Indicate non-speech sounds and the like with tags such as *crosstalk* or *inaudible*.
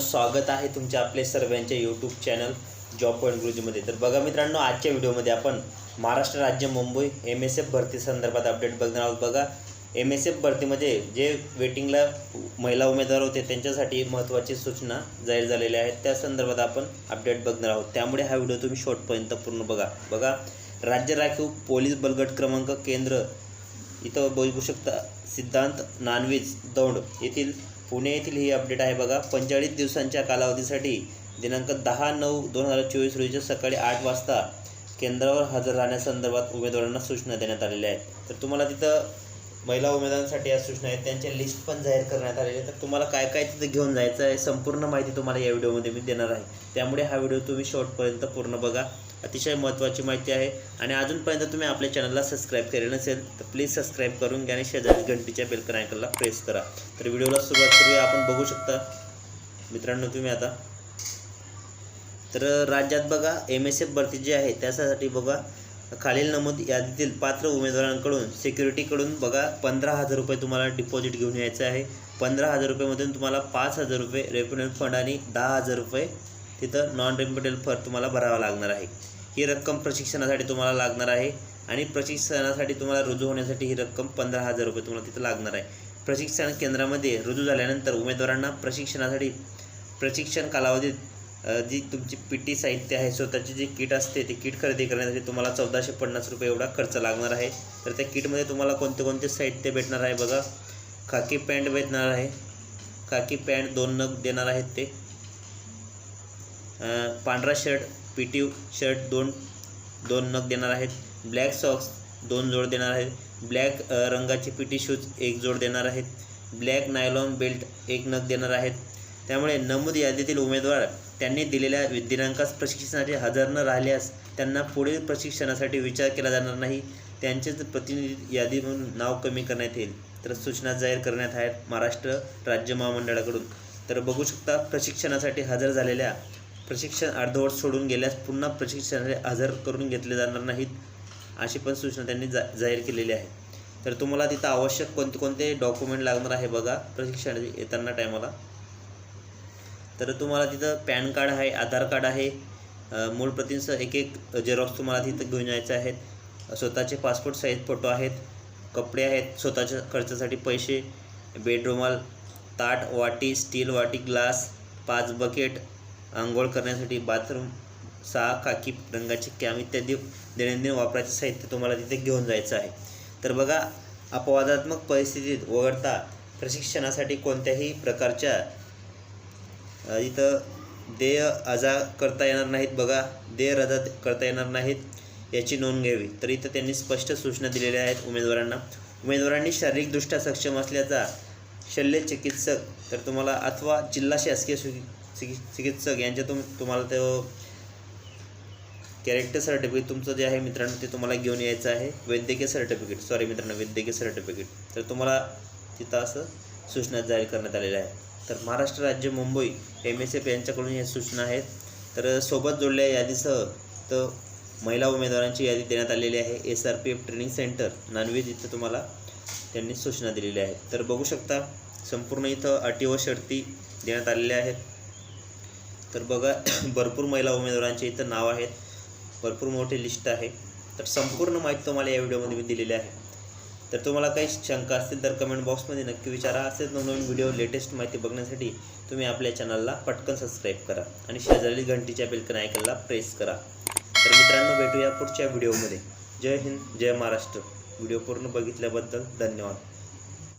स्वागत आहे तुमच्या आपले सर्वांच्या यूट्यूब चॅनल जॉब पॉईंट गुरुजीमध्ये तर बघा मित्रांनो आजच्या व्हिडिओमध्ये आपण महाराष्ट्र राज्य मुंबई एम एस एफ भरती संदर्भात अपडेट बघणार आहोत. बघा एम एस एफ भरतीमध्ये जे वेटिंगला महिला उमेदवार होते त्यांच्यासाठी महत्त्वाची सूचना जाहीर झालेल्या आहेत. त्या संदर्भात आपण अपडेट बघणार आहोत. त्यामुळे हा व्हिडिओ तुम्ही शॉर्टपर्यंत पूर्ण बघा. बघा राज्य राखीव पोलीस बलगट क्रमांक केंद्र इथं बघू शकता सिद्धांत नानवीज दौंड येथील पुणे येथील ही अपडेट आहे बघा. पंचेचाळीस दिवसांच्या कालावधीसाठी दिनांक दहा नऊ दोन हजार चोवीस रोजीच्या सकाळी आठ वाजता केंद्रावर हजर राहण्यासंदर्भात उमेदवारांना सूचना देण्यात आलेल्या आहेत. तर तुम्हाला तिथं महिला उमेदवारांसाठी या सूचना आहेत. त्यांच्या लिस्ट पण जाहीर करण्यात आलेली आहे तर तुम्हाला काय काय तिथं घेऊन जायचं आहे संपूर्ण माहिती तुम्हाला या व्हिडिओमध्ये मी देणार आहे. त्यामुळे हा व्हिडिओ तुम्ही शेवटपर्यंत पूर्ण बघा. अतिशय महत्त्वाची माहिती आहे. आणि अजूनपर्यंत तुम्ही आपल्या चॅनलला सबस्क्राईब केले नसेल तर प्लीज सबस्क्राईब करून घ्या आणि शेजारी घंटीच्या बेलकन आयकनला प्रेस करा. तर व्हिडिओला सुरुवात करूया. आपण बघू शकता मित्रांनो तुम्ही आता. तर राज्यात बघा एम एस एफ भरती जी आहे त्यासाठी बघा खालील नमूद यादीतील पात्र उमेदवारांकडून सिक्युरिटीकडून बघा पंधरा हजार रुपये तुम्हाला डिपॉझिट घेऊन यायचं आहे. पंधरा हजार रुपयेमधून तुम्हाला पाच हजार रुपये रेप्युटेड फंड आणि दहा हजार रुपये तिथं नॉन रेप्युटेड फर तुम्हाला भरावा लागणार आहे. ही रक्कम प्रशिक्षणासाठी तुम्हाला लागणार आहे आणि प्रशिक्षणासाठी तुम्हाला रुजू होण्यासाठी ही रक्कम पंधरा हजार रुपये तुम्हाला तिथं लागणार आहे. प्रशिक्षण केंद्रामध्ये रुजू झाल्यानंतर उमेदवारांना प्रशिक्षणासाठी प्रशिक्षण कालावधीत जी तुमची पी टी साहित्य आहे स्वतःची जी किट असते ती किट खरेदी करण्यासाठी तुम्हाला चौदाशे पन्नास रुपये एवढा खर्च लागणार आहे. तर त्या किटमध्ये तुम्हाला कोणते कोणते साहित्य भेटणार आहे बघा. खाकी पॅन्ट भेटणार आहे. खाकी पॅन्ट दोन नग देणार आहेत ते. पांढरा शर्ट पी टी शर्ट दोन दोन नग देणार आहेत. ब्लॅक सॉक्स दोन जोड देणार आहेत. ब्लॅक रंगाचे पी टी शूज एक जोड देणार आहेत. ब्लॅक नायलॉन बेल्ट एक नग देणार आहेत. त्यामुळे नमूद यादीतील उमेदवार त्यांनी दिलेल्या दिनांकास प्रशिक्षणासाठी हजर न राहिल्यास त्यांना पुढील प्रशिक्षणासाठी विचार केला जाणार नाही. त्यांचेच प्रतिनिधी यादी म्हणून नाव कमी करण्यात येईल. तर सूचना जाहीर करण्यात आहेत महाराष्ट्र राज्य महामंडळाकडून. तर बघू शकता प्रशिक्षणासाठी हजर झालेल्या प्रशिक्षण अर्धवट सोडून गेल्यास पुन्हा प्रशिक्षणाला हजर करून घेतले जाणार नाहीत अशी पण सूचना त्यांनी जा जाहीर केलेली आहे. तर तुम्हाला तिथं आवश्यक कोणते कोणते डॉक्युमेंट लागणार आहे बघा प्रशिक्षण येताना टायमाला. तर तुम्हाला तिथं पॅन कार्ड आहे आधार कार्ड आहे मूळ प्रतींचं एक एक झेरॉक्स तुम्हाला तिथं घेऊन यायचं आहेत. स्वतःचे पासपोर्ट साईज फोटो आहेत कपडे आहेत स्वतःच्या खर्चासाठी पैसे बेडरूमाल ताट वाटी स्टील वाटी ग्लास पाच बकेट आंघोळ करण्यासाठी बाथरूम सहा काकी रंगाची कॅम इत्यादी दैनंदिन वापराचे साहित्य तुम्हाला तिथे घेऊन जायचं आहे. तर बघा अपवादात्मक परिस्थितीत वगळता प्रशिक्षणासाठी कोणत्याही प्रकारच्या इथं देय अजा करता येणार नाहीत बघा देय रजा करता येणार नाहीत याची नोंद घ्यावी. तर इथं त्यांनी स्पष्ट सूचना दिलेल्या आहेत उमेदवारांना. उमेदवारांनी शारीरिकदृष्ट्या सक्षम असल्याचा शल्य चिकित्सक तर तुम्हाला अथवा जिल्हा शासकीय चिकि- चिकि- चिकित्सक यांच्यातून तुम्हाला तो कॅरेक्टर सर्टिफिकेट तुमचं जे आहे मित्रांनो ते तुम्हाला घेऊन यायचं आहे. वैद्यकीय सर्टिफिकेट सॉरी मित्रांनो वैद्यकीय सर्टिफिकेट तर तुम्हाला तिथं असं सूचना जाहीर करण्यात आलेल्या आहे तर महाराष्ट्र राज्य मुंबई एम एस एफ यांच्याकडून या सूचना आहेत. तर सोबत जोडल्या यादीसह तर महिला उमेदवारांची यादी देण्यात आलेली आहे. S R P F training centre Nanvij इथं तुम्हाला त्यांनी सूचना दिलेल्या आहेत. तर बघू शकता संपूर्ण इथं अटी व शर्ती देण्यात आलेल्या आहेत. तर बघा *coughs* भरपूर महिला उमेदवारांचे इथं नाव आहेत. भरपूर मोठी लिस्ट आहे. तर संपूर्ण माहिती तुम्हाला या व्हिडिओमध्ये मी दिलेली आहे. तर तुम्हाला काही शंका असतील तर कमेंट बॉक्समध्ये नक्की विचारा. असेच नवनवीन व्हिडिओ लेटेस्ट माहिती बघण्यासाठी तुम्ही आपल्या चॅनलला पटकन सबस्क्राईब करा आणि शेजारी घंटीच्या बेलकन आयकनला प्रेस करा. तर मित्रांनो भेटूया पुढच्या व्हिडिओमध्ये. जय हिंद जय महाराष्ट्र. व्हिडिओ पूर्ण बघितल्याबद्दल धन्यवाद.